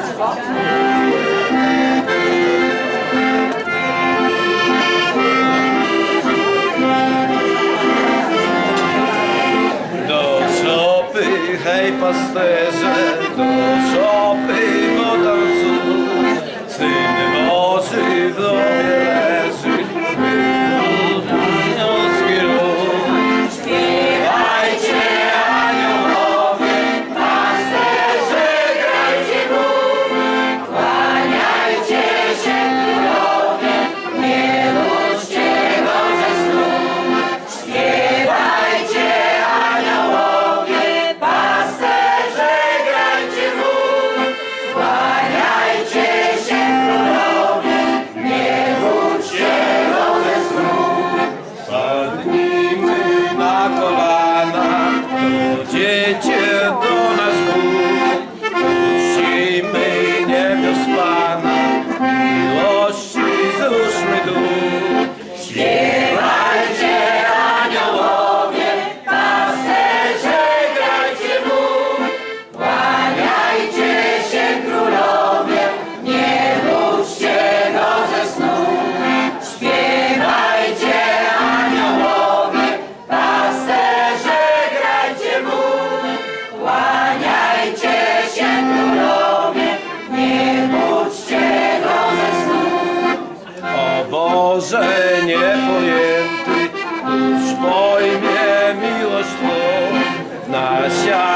dziwo. Do szopy, hej pasterze geçer Boże niepojęty, już miłość Twą, nasia